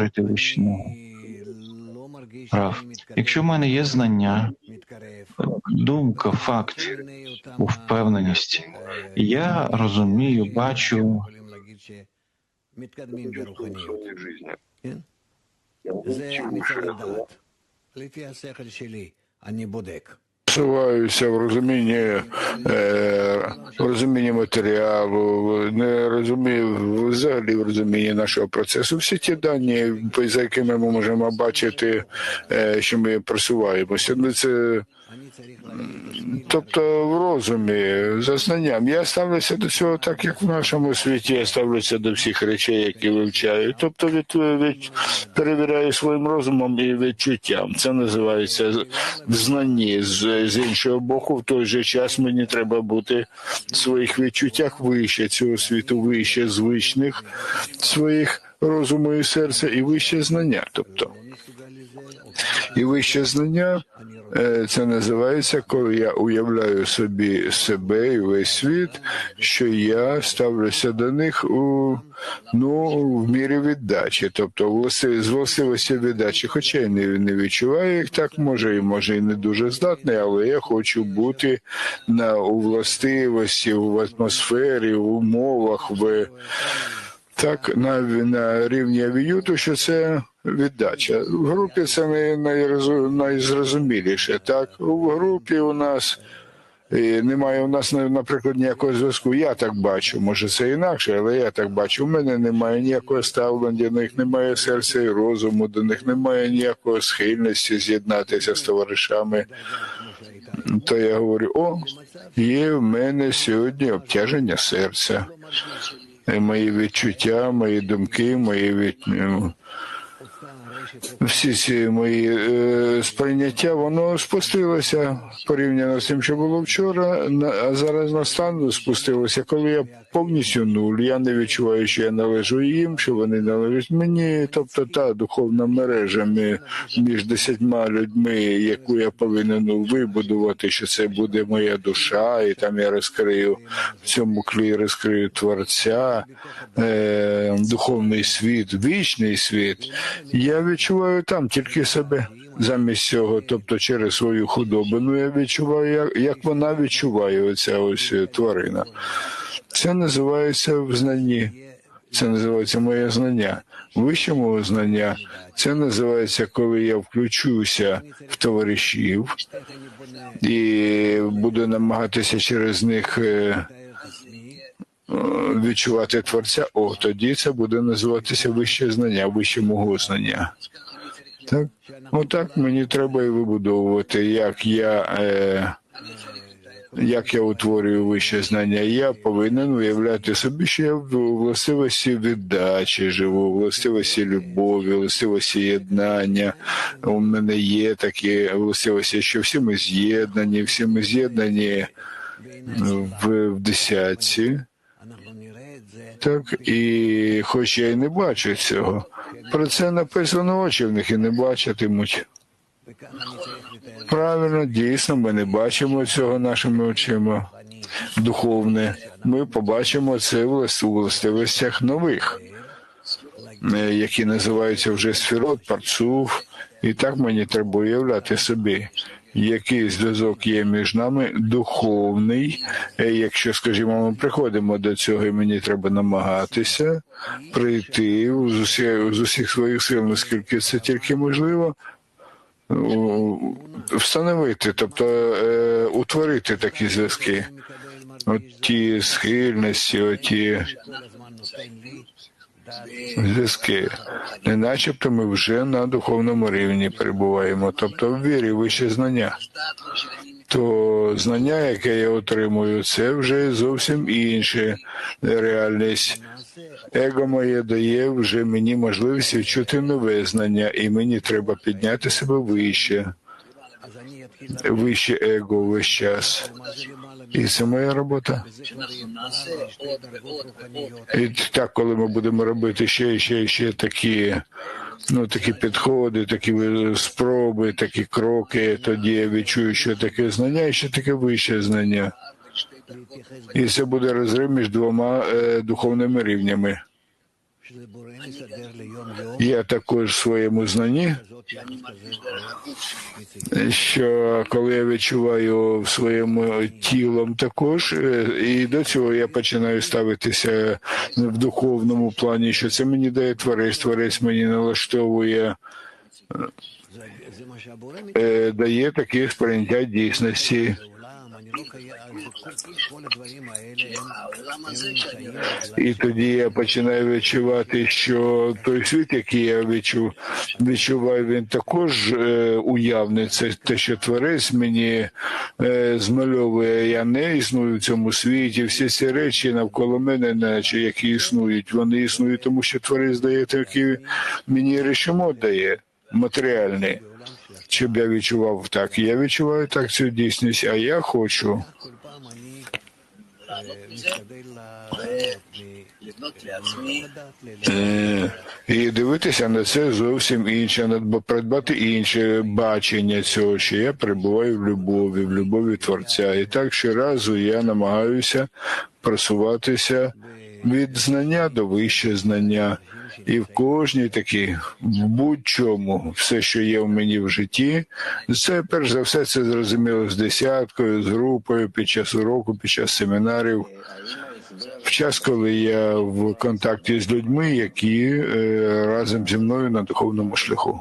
жити вищого. Прав. Якщо в мене є знання, думка, факт, впевненість, я розумію, бачу, Суваюся в розумінні, е, в розумінні матеріалу, не розумію взагалі в розумінні нашого процесу. Всі ті дані, за якими ми можемо бачити, е, що ми просуваємося. Ну це тобто в розумі, за знанням. Я ставлюся до цього так, як в нашому світі я ставлюся до всіх речей, які вивчаю. Тобто від, від перевіряю своїм розумом і відчуттям. Це називається з- в знанні. З, з іншого боку, в той же час мені треба бути в своїх відчуттях вище цього світу, вище звичних своїх розуму і серця, і вище знання. Тобто і вище знання е, це називається, коли я уявляю собі себе і весь світ, що я ставлюся до них у ну в мірі віддачі, тобто власти- з властивості віддачі, хоча я не, не відчуваю їх так, може і може і не дуже здатний, але я хочу бути на у властивості, в атмосфері, в умовах, в так на, на рівні авіюту, що це віддача. В групі це найрозу- найзрозуміліше. Так, в групі у нас і немає у нас, на- наприклад, ніякого зв'язку. Я так бачу. Може, це інакше, але я так бачу. У мене немає ніякого ставлення, до них немає серця і розуму, до них немає ніякої схильності з'єднатися з товаришами. То я говорю: о, є в мене сьогодні обтяження серця. Мої відчуття, мої думки, мої від... всі ці мої е, сприйняття, воно спустилося порівняно з тим, що було вчора, на- а зараз на стан спустилося, коли я повністю нуль. Я не відчуваю, що я належу їм, що вони належать мені. Тобто та духовна мережа мі- між десятьма людьми, яку я повинен вибудувати, що це буде моя душа, і там я розкрию в цьому клі розкрию творця, е, духовний світ, вічний світ. Я відчуваю там тільки себе замість цього, тобто через свою худобину, я відчуваю, як, як вона відчуває оця ось тварина. Це називається в знанні. Це називається моє знання. Вище мого знання це називається, коли я включуся в товаришів і буду намагатися через них е, відчувати творця. О, тоді це буде називатися вище знання, вище мого знання. Так, отак мені треба і вибудовувати, як я. Е, як я утворюю вище знання, я повинен уявляти собі, що я в властивості віддачі живу, властивості любові, властивості єднання. У мене є такі властивості, що всі ми з'єднані, всі ми з'єднані в, в десятці. Так, і хоч я і не бачу цього, про це написано очі в них і не бачитимуть. Правильно, дійсно, ми не бачимо цього нашими очима. Духовне. Ми побачимо це у властивостях нових, е, які називаються вже сферот, парцув. І так мені треба уявляти собі, який зв'язок є між нами духовний. Е, Якщо, скажімо, ми приходимо до цього, і мені треба намагатися прийти з усіх, з усіх своїх сил, наскільки це тільки можливо, встановити, тобто е, утворити такі зв'язки. От ті схильності, оті зв'язки. Не начебто ми вже на духовному рівні перебуваємо, тобто в вірі вище знання. То знання, яке я отримую, це вже зовсім інша реальність. Его моє дає вже мені можливість відчути нове знання, і мені треба підняти себе вище, вище его весь час. І це моя робота. І так, коли ми будемо робити ще, ще, ще такі, ну такі підходи, такі спроби, такі кроки, тоді я відчую, що таке знання і ще таке вище знання. І це буде розрив між двома е, духовними рівнями. Я також в своєму знанні, що коли я відчуваю в своєму тілом також, е, і до цього я починаю ставитися в духовному плані, що це мені дає творець, творець мені налаштовує, е, дає таке сприйняття дійсності. І тоді я починаю відчувати, що той світ, який я відчув, відчуваю, він також е, уявний. Це те, що творець мені е, змальовує. Я не існую в цьому світі. Всі ці речі навколо мене, наче які існують, вони існують, тому що творець дає такий мені речомот дає матеріальний. Щоб я відчував так. Я відчуваю так цю дійсність, а я хочу. Е, І дивитися на це зовсім інше, придбати інше бачення цього, що я перебуваю в любові, в любові Творця. І так щоразу я намагаюся просуватися від знання до вище знання. І в кожній такі в будь-чому, все, що є в мені в житті, це перш за все це зрозуміло з десяткою, з групою під час уроку, під час семінарів. В час, коли я в контакті з людьми, які е, разом зі мною на духовному шляху.